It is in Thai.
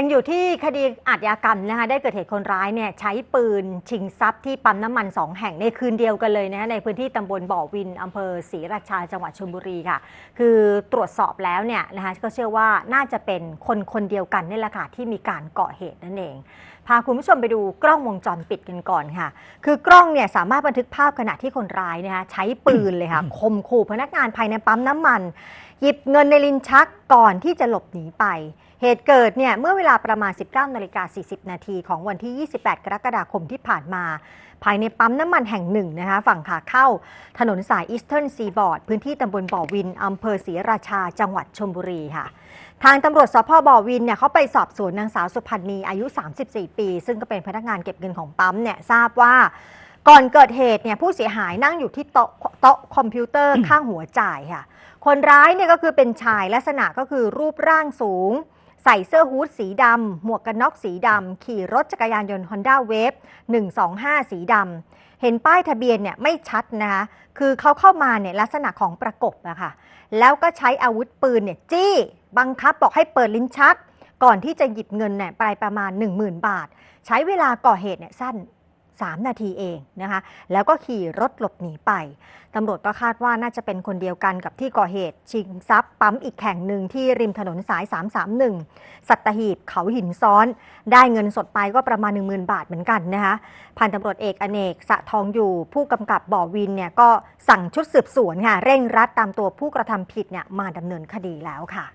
ยังอยู่ที่คดีอาชญากรรมนะคะได้เกิดเหตุคนร้ายเนี่ยใช้ปืนชิงทรัพย์ที่ปั๊มน้ำมันสองแห่งในคืนเดียวกันเลยนะคะในพื้นที่ตำบลบ่อวินอำเภอศรีราชาจังหวัดชลบุรีค่ะ คือตรวจสอบแล้วเนี่ยนะคะก็เชื่อว่าน่าจะเป็นคนคนเดียวกันนี่แหละค่ะที่มีการก่อเหตุนั่นเอง พาคุณผู้ชมไปดูกล้องวงจรปิดกันก่อนค่ะ คือกล้องเนี่ยสามารถบันทึกภาพขณะที่คนร้ายนะคะใช้ปืนเลยค่ะข่มขู่พนักงานภายในปั๊มน้ำมัน หยิบเงินในลิ้นชักก่อนที่จะหลบหนีไป เหตุเกิดเนี่ยเมื่อเวลาประมาณ 19นาฬิกา40 นาทีของวันที่ 28 กรกฎาคมที่ผ่านมา ภายในปั๊มน้ำมันแห่งหนึ่งนะคะฝั่งขาเข้า ถนนสายอีสเทิร์นซีบอร์ดพื้นที่ตำบลบ่อวินอำเภอศรีราชา จังหวัดชลบุรีค่ะทางตำรวจสพบ่อวินเนี่ยเขาไปสอบสวนนางสาวสุพันธ์นีอายุ 34 ปี ซึ่งก็เป็นพนักงานเก็บเงินของปั๊มเนี่ยทราบว่า ก่อนเกิดเหตุเนี่ยผู้เสียหายนั่งอยู่ที่โต๊ะโต๊ะคอมพิวเตอร์ข้างหัวจ่ายค่ะ คนร้ายเนี่ยก็คือเป็นชายลักษณะก็คือรูปร่างสูง ใส่เสื้อฮู้ดสีดำหมวกกันน็อกสีดำขี่รถจักรยานยนต์ Honda Wave 125 สีดำเห็นป้ายทะเบียนเนี่ยไม่ชัดนะคะคือเขาเข้ามาเนี่ยลักษณะของประกบอะค่ะแล้วก็ใช้อาวุธปืนเนี่ยจี้บังคับบอกให้เปิดลิ้นชัก ก่อนที่จะหยิบเงินเนี่ยไปประมาณ 10,000 บาท ใช้เวลาก่อเหตุเนี่ยสั้น 3 นาทีเองนะคะแล้วก็ขี่รถหลบหนีไปตำรวจก็คาดว่าน่าจะเป็นคนเดียวกันกับที่ก่อเหตุ ชิงทรัพย์ปั๊มอีกแห่งหนึ่งที่ริมถนนสาย 331 สัตหีบเขาหินซ้อน ได้เงินสดไปก็ประมาณ 10,000 บาทเหมือนกันนะคะพันตำรวจเอกอเนกสะทองอยู่ผู้กำกับบ่อวินเนี่ยก็สั่งชุดสืบสวนค่ะเร่งรัดตามตัวผู้กระทำผิดเนี่ยมาดำเนินคดีแล้วค่ะ